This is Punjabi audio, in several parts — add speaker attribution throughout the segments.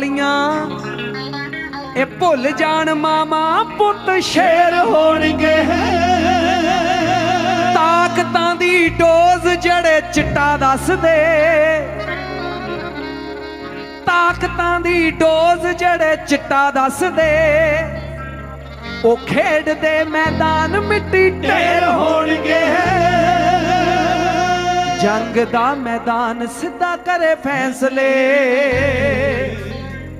Speaker 1: ਵਾਲੀਆਂ। ਇਹ ਭੁੱਲ ਜਾਣ ਮਾਮਾ ਪੁੱਤ ਸ਼ੇਰ ਹੋਣਗੇ। ਤਾਕਤਾਂ ਦੀ ਡੋਜ਼ ਜੜੇ ਚਿੱਟਾ ਦੱਸਦੇ। ਤਾਕਤਾਂ ਦੀ ਡੋਜ਼ ਜੜੇ ਚਿੱਟਾ ਦੱਸਦੇ। ਉਹ ਖੇਡਦੇ ਮੈਦਾਨ ਮਿੱਟੀ ਢੇਰ ਹੋਣਗੇ। ਜੰਗ ਦਾ ਮੈਦਾਨ ਸਿੱਧਾ ਕਰੇ ਫੈਸਲੇ।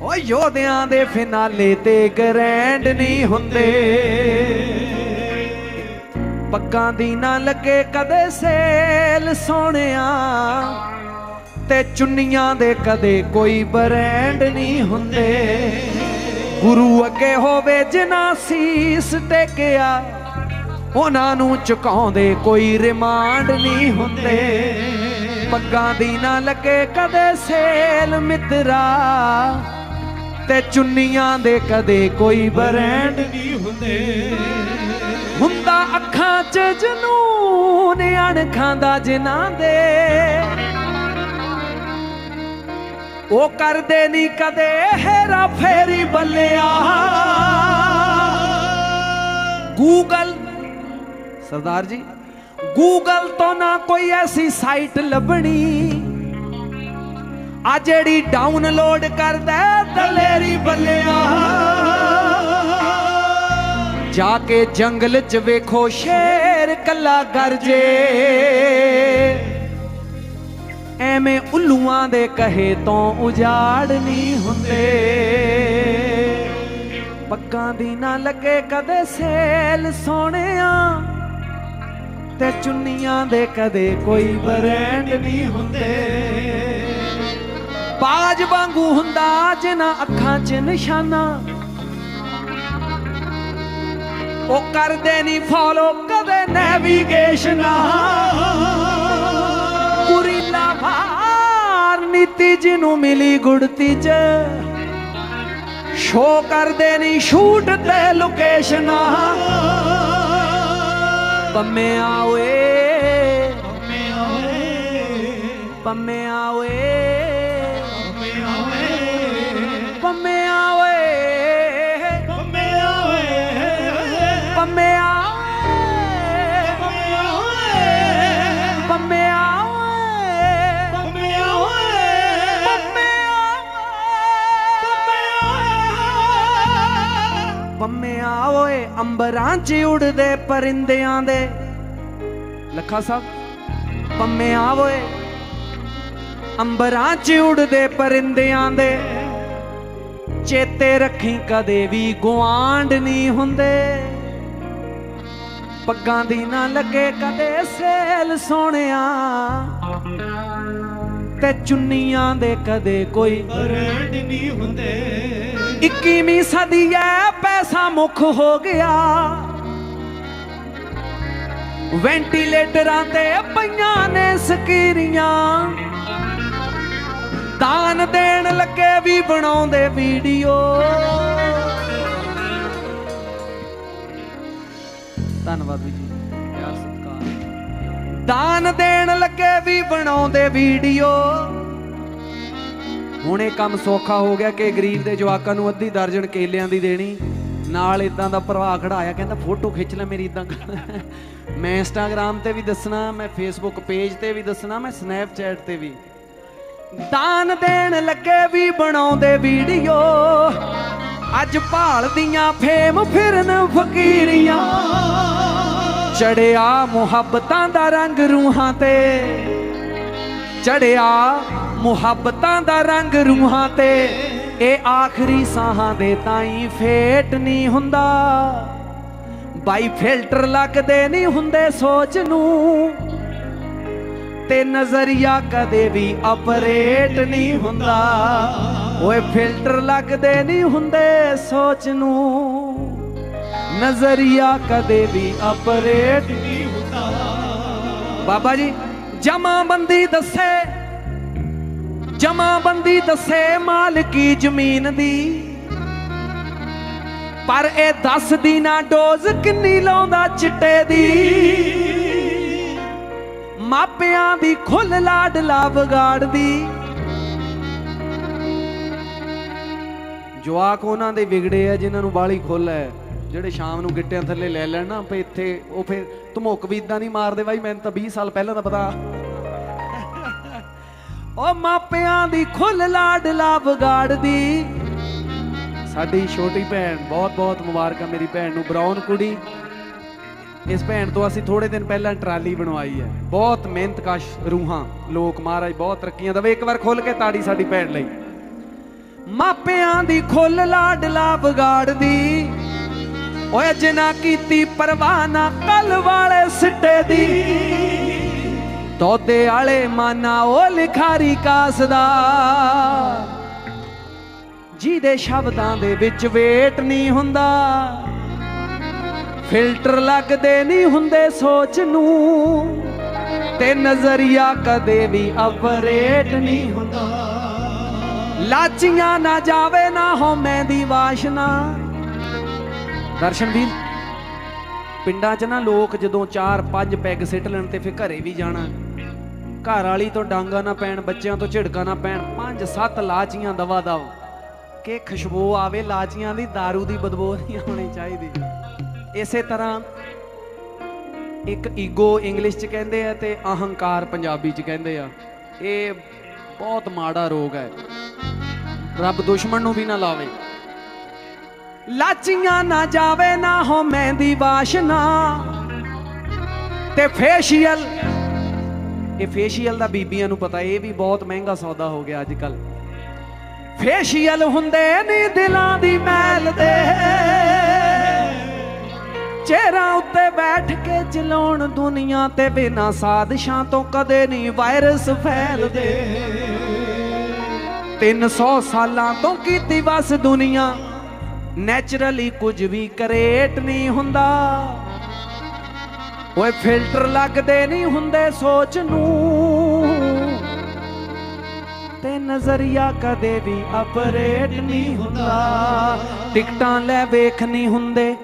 Speaker 1: ਓ ਯੋਧਿਆਂ ਦੇ ਫਿਨਾਲੇ ਤੇ ਗ੍ਰੈਂਡ ਨਹੀਂ ਹੁੰਦੇ। ਪੱਗਾਂ ਦੀ ਨਾ ਲੱਗੇ ਕਦੇ ਸੇਲ ਸੋਹਣਿਆ ਤੇ ਚੁੰਨੀਆਂ ਦੇ ਕਦੇ ਕੋਈ ਬ੍ਰਾਂਡ ਨਹੀਂ ਹੁੰਦੇ। ਗੁਰੂ ਅੱਗੇ ਹੋਵੇ ਜਿਨ੍ਹਾਂ ਸੀਸ ਟੇਕਿਆ, ਉਹਨਾਂ ਨੂੰ ਚੁਕਾਉਂਦੇ ਕੋਈ ਰਿਮਾਂਡ ਨਹੀਂ ਹੁੰਦੇ। ਪੱਗਾਂ ਦੀ ਨਾ ਲੱਗੇ ਕਦੇ ਸੇਲ ਮਿੱਤਰਾ ਤੇ ਚੁੰਨੀਆਂ ਦੇ ਕਦੇ ਕੋਈ ਬ੍ਰਾਂਡ
Speaker 2: ਨਹੀਂ ਹੁੰਦੇ।
Speaker 1: ਹੁੰਦਾ ਅੱਖਾਂ 'ਚ ਜਨੂਨ ਅਣਖਾਂ ਦਾ ਜਿਨ੍ਹਾਂ ਦੇ। ਉਹ ਕਰਦੇ ਨਹੀਂ ਕਦੇ ਹੈਰਾ ਫੇਰੀ ਬੱਲਿਆ। ਗੂਗਲ ਸਰਦਾਰ ਜੀ ਗੂਗਲ ਤੋਂ ਨਾ ਕੋਈ ਐਸੀ ਸਾਈਟ ਲੱਭਣੀ। ਆ ਜਿਹੜੀ ਡਾਊਨਲੋਡ ਕਰਦਾ ਦਲੇਰੀ ਬੱਲਿਆ। ਜਾ ਕੇ ਜੰਗਲ 'ਚ ਵੇਖੋ, ਸ਼ੇਰ ਕੱਲਾ ਗਰਜੇ ਐਵੇਂ ਉੱਲੂਆਂ ਦੇ ਕਹੇ ਤੋਂ ਉਜਾੜ ਨਹੀਂ ਹੁੰਦੇ। ਪੱਕਾਂ ਦੀ ਨਾ ਲੱਗੇ ਕਦੇ ਸੇਲ ਸੋਹਣਿਆ ਤੇ ਚੁੰਨੀਆਂ ਦੇ ਕਦੇ ਕੋਈ ਬਰੈਂਡ ਨਹੀਂ ਹੁੰਦੇ। ਬਾਜ ਵਾਂਗੂ ਹੁੰਦਾ ਜਿਨ੍ਹਾਂ ਅੱਖਾਂ 'ਚ ਨਿਸ਼ਾਨਾ। ਉਹ ਕਰਦੇ ਨਹੀਂ ਫਾਲੋ ਕਦੇ ਨੈਵੀਗੇਸ਼ਨ ਕੁਰੀਲਾ ਭਾਰ ਨੀਤੀ ਜਿਹਨੂੰ ਮਿਲੀ ਗੁੜਤੀ ਚ। ਸ਼ੋ ਕਰਦੇ ਨਹੀਂ ਸ਼ੂਟ ਤੇ ਲੋਕੇਸ਼ਨ ਪੰਮੇ ਆਵੇ ਪੰਮੇ ਆਵੇ ਪੰਮਿਆ ਓਏ, ਅੰਬਰਾਂ 'ਚ ਉੜਦੇ ਪਰਿੰਦਿਆਂ ਦੇ। ਲੱਖਾ ਸਾਹਿਬ ਪੰਮਿਆ ਓਏ, ਅੰਬਰਾਂ 'ਚ ਉੜਦੇ ਪਰਿੰਦਿਆਂ ਦੇ। ਚੇਤੇ ਰੱਖੀ ਕਦੇ ਵੀ ਗੁਆਂਢ ਨਹੀਂ ਹੁੰਦੇ। ਪੱਗਾਂ ਦੀ ਨਾ ਲੱਗੇ ਕਦੇ ਸੇਲ ਸੋਹਣਿਆ। ਤੇ ਚੁੰਨੀਆਂ ਦੇ ਕਦੇ ਕੋਈ
Speaker 2: ਬਰੈਂਡ ਨਹੀਂ ਹੁੰਦੇ।
Speaker 1: 21ਵੀਂ ਸਦੀ ਐ ਪੈਸਾ ਮੁੱਖ ਹੋ ਗਿਆ। ਵੈਂਟੀਲੇਟਰਾਂ ਤੇ ਪਈਆਂ ਨੇ ਸਕੀਰੀਆਂ। ਦਾਨ ਦੇਣ ਲੱਗੇ ਵੀ ਬਣਾਉਂਦੇ ਵੀਡੀਓ। ਧੰਨਵਾਦ ਵੀ ਜੀ। ਪਿਆਰ ਸਤਿਕਾਰ। ਦਾਨ ਦੇਣ ਲੱਗੇ ਵੀ ਬਣਾਉਂਦੇ ਵੀਡੀਓ ਹੁਣ ਇਹ ਕੰਮ ਸੌਖਾ ਹੋ ਗਿਆ ਕਿ ਗਰੀਬ ਦੇ ਜਵਾਕਾਂ ਨੂੰ ਅੱਧੀ ਦਰਜਨ ਕੇਲਿਆਂ ਦੀ ਦੇਣੀ। ਨਾਲ ਇਦਾਂ ਦਾ ਪ੍ਰਵਾਹ ਖੜਾਇਆ, ਕਹਿੰਦਾ, ਫੋਟੋ ਖਿੱਚ ਲੈ ਮੇਰੀ ਇਦਾਂ ਮੈਂ ਇੰਸਟਾਗ੍ਰam ਤੇ ਵੀ ਦੱਸਣਾ, ਮੈਂ ਫੇਸਬੁੱਕ ਪੇਜ ਤੇ ਵੀ ਦੱਸਣਾ, ਮੈਂ ਸਨੈਪਚੈਟ ਤੇ ਵੀ। ਦਾਨ ਦੇਣ ਲੱਗੇ ਵੀ ਬਣਾਉਂਦੇ ਵੀਡੀਓ ਅੱਜ ਭਾਲਦੀਆਂ ਫੇਮ ਫਿਰਨ ਫਕੀਰੀਆਂ। ਚੜਿਆ ਮੁਹੱਬਤਾਂ ਦਾ ਰੰਗ ਰੂਹਾਂ ਤੇ। ਚੜਿਆ ਮੁਹੱਬਤਾਂ ਦਾ ਰੰਗ ਰੂਹਾਂ ਤੇ, ਇਹ ਆਖਰੀ ਸਾਹਾਂ ਦੇ ਤਾਈਂ ਫੇਟ ਨਹੀਂ ਹੁੰਦਾ। ਬਾਈ ਫਿਲਟਰ ਲੱਗਦੇ ਨਹੀਂ ਹੁੰਦੇ ਸੋਚ ਨੂੰ, ਤੇ ਨਜ਼ਰੀਆ ਕਦੇ ਵੀ ਆਪਰੇਟ ਨਹੀਂ ਹੁੰਦਾ। ਓਏ ਫਿਲਟਰ ਲੱਗਦੇ ਨਹੀਂ ਹੁੰਦੇ ਸੋਚ ਨੂੰ, ਨਜ਼ਰੀਆ ਕਦੇ ਵੀ ਆਪਰੇਟ
Speaker 2: ਨਹੀਂ ਹੁੰਦਾ।
Speaker 1: ਬਾਬਾ ਜੀ ਜਮਾਬੰਦੀ ਦੱਸੇ ਜਮਾਬੰਦੀ ਦੱਸੇ ਮਾਲਕੀ ਜ਼ਮੀਨ ਦੀ। ਪਰ ਇਹ ਦੱਸਦੀ ਨਾ ਡੋਜ਼ ਕਿੰਨੀ ਲਾਉਂਦਾ ਚਿੱਟੇ ਦੀ। ਮਾਪਿਆਂ ਦੀ ਖੁੱਲ ਲਾਡਲਾ ਵਿਗਾੜਦੀ ਜਵਾਕ ਉਹਨਾਂ ਦੇ ਵਿਗੜੇ ਆ ਜਿਨ੍ਹਾਂ ਨੂੰ ਬਾਲੀ ਖੁੱਲ ਹੈ। ਜਿਹੜੇ ਸ਼ਾਮ ਨੂੰ ਗਿੱਟਿਆਂ ਥੱਲੇ ਲੈ ਲੈਣ ਨਾ ਫੇ ਇੱਥੇ ਉਹ ਫਿਰ ਧਮੁੱਕ ਵੀ ਇਦਾਂ ਨਹੀਂ ਮਾਰਦੇ ਬਾਈ, ਮੈਨੂੰ ਤਾਂ 20 ਸਾਲ ਪਹਿਲਾਂ ਦਾ ਪਤਾ। ਉਹ ਮਾਪਿਆਂ ਦੀ ਖੁੱਲ ਲਾਡਲਾ ਵਿਗਾੜਦੀ ਸਾਡੀ ਛੋਟੀ ਭੈਣ, ਬਹੁਤ ਬਹੁਤ ਮੁਬਾਰਕਾਂ ਮੇਰੀ ਭੈਣ ਨੂੰ, ਬਰਾਊਨ ਕੁੜੀ। ਇਸ ਭੈਣ ਤੋਂ ਅਸੀਂ ਥੋੜੇ ਦਿਨ ਪਹਿਲਾਂ ਟਰਾਲੀ ਬਣਵਾਈ ਹੈ। ਬਹੁਤ ਮਿਹਨਤ ਕਸ਼ ਰੂਹਾਂ, ਲੋਕ ਮਹਾਰਾਜ ਬਹੁਤ ਤਰੱਕੀਆਂ ਦੇਵੇ। ਇੱਕ ਵਾਰ ਖੁੱਲ ਕੇ ਤਾੜੀ ਸਾਡੀ ਭੈਣ ਲਈ। ਮਾਪਿਆਂ ਦੀ ਖੁੱਲ ਲਾਡਲਾ ਵਿਗਾੜਦੀ ਓਏ ਜਿਨਾ ਕੀਤੀ ਪਰਵਾਹ, ਨਾ ਕੱਲ ਵਾਲੇ ਸਿੱਟੇ ਦੀ। ਤੋਦੇ ਵਾਲੇ ਮਾਨਾ ਉਹ ਲਿਖਾਰੀ ਕਾਸਦਾ ਜਿਹਦੇ ਸ਼ਬਦਾਂ ਦੇ ਵਿੱਚ ਵੇਟ ਨਹੀਂ ਹੁੰਦਾ ਫਿਲਟਰ ਲੱਗਦੇ ਨਹੀਂ ਹੁੰਦੇ ਸੋਚ ਨੂੰ, ਤੇ ਨਜ਼ਰੀਆ ਕਦੇ ਵੀ ਅਪਰੇਟ ਨਹੀਂ ਹੁੰਦਾ। ਲਾਚੀਆਂ ਨਾ ਜਾਵੇ ਨਾ ਹੋਮੇ ਦੀ ਵਾਸ਼ਨਾ। ਦਰਸ਼ਨ ਵੀਰ, ਪਿੰਡਾਂ 'ਚ ਨਾ ਲੋਕ ਜਦੋਂ 4-5 ਪੈਗ ਸਿੱਟ ਲੈਣ ਤੇ ਫਿਰ ਘਰੇ ਵੀ ਜਾਣਾ। ਘਰ ਵਾਲੀ ਤੋਂ ਡਾਂਗਾ ਨਾ ਪੈਣ, ਬੱਚਿਆਂ ਤੋਂ ਝਿੜਕਾ ਨਾ ਪੈਣ 5-7 ਲਾਚੀਆਂ ਦਵਾ ਦਵ। ਕਿ ਖੁਸ਼ਬੂ ਆਵੇ, ਲਾਚੀਆਂ ਦੀ, दारू ਦੀ, ਬਦਬੂ ਨਹੀਂ ਆਉਣੀ ਚਾਹੀਦੀ। ਇਸੇ ਤਰ੍ਹਾਂ ਇੱਕ ਈਗੋ ਇੰਗਲਿਸ਼ 'ਚ ਕਹਿੰਦੇ ਆ ਤੇ ਅਹੰਕਾਰ ਪੰਜਾਬੀ 'ਚ ਕਹਿੰਦੇ ਆ। ਇਹ ਬਹੁਤ ਮਾੜਾ ਰੋਗ ਹੈ। ਰੱਬ ਦੁਸ਼ਮਣ ਨੂੰ ਵੀ ਨਾ ਲਾਵੇ। ਲਾਚੀਆਂ ਨਾ ਜਾਵੇ ਨਾ ਹੋ ਮਹਿੰਦੀ ਵਾਸ਼ਨਾ ਤੇ ਫੇਸ਼ੀਅਲ, ਇਹ ਫੇਸ਼ੀਅਲ ਦਾ ਬੀਬੀਆਂ ਨੂੰ ਪਤਾ, ਇਹ ਵੀ ਬਹੁਤ ਮਹਿੰਗਾ ਸੌਦਾ ਹੋ ਗਿਆ ਅੱਜ ਕੱਲ ਫੇਸ਼ੀਅਲ ਹੁੰਦੇ ਨਹੀਂ ਦਿਲਾਂ ਦੀ ਮੈਲ ਦੇ। ਚਿਹਰਾ ਉੱਤੇ ਬੈਠ ਕੇ ਚਲਾਉਣ ਦੁਨੀਆ ਤੇ ਬਿਨਾ ਸਾਜ਼ਿਸ਼ਾਂ ਤੋਂ ਕਦੇ ਨਹੀਂ ਵਾਇਰਸ ਫੈਲਦੇ। 300 ਸਾਲਾਂ ਤੋਂ ਕੀਤੀ ਵਸ ਦੁਨੀਆ। ਨੈਚੁਰਲੀ ਕੁਝ ਵੀ ਕ੍ਰੀਏਟ ਨਹੀਂ ਹੁੰਦਾ। ਓਏ ਫਿਲਟਰ ਲੱਗਦੇ ਨਹੀਂ ਹੁੰਦੇ ਸੋਚ ਨੂੰ। ਤੇ ਨਜ਼ਰੀਆ ਕਦੇ ਵੀ ਅਪਰੇਟ ਨਹੀਂ ਹੁੰਦਾ। ਟਿਕਟਾਂ ਲੈ ਵੇਖ ਨਹੀਂ ਹੁੰਦੇ।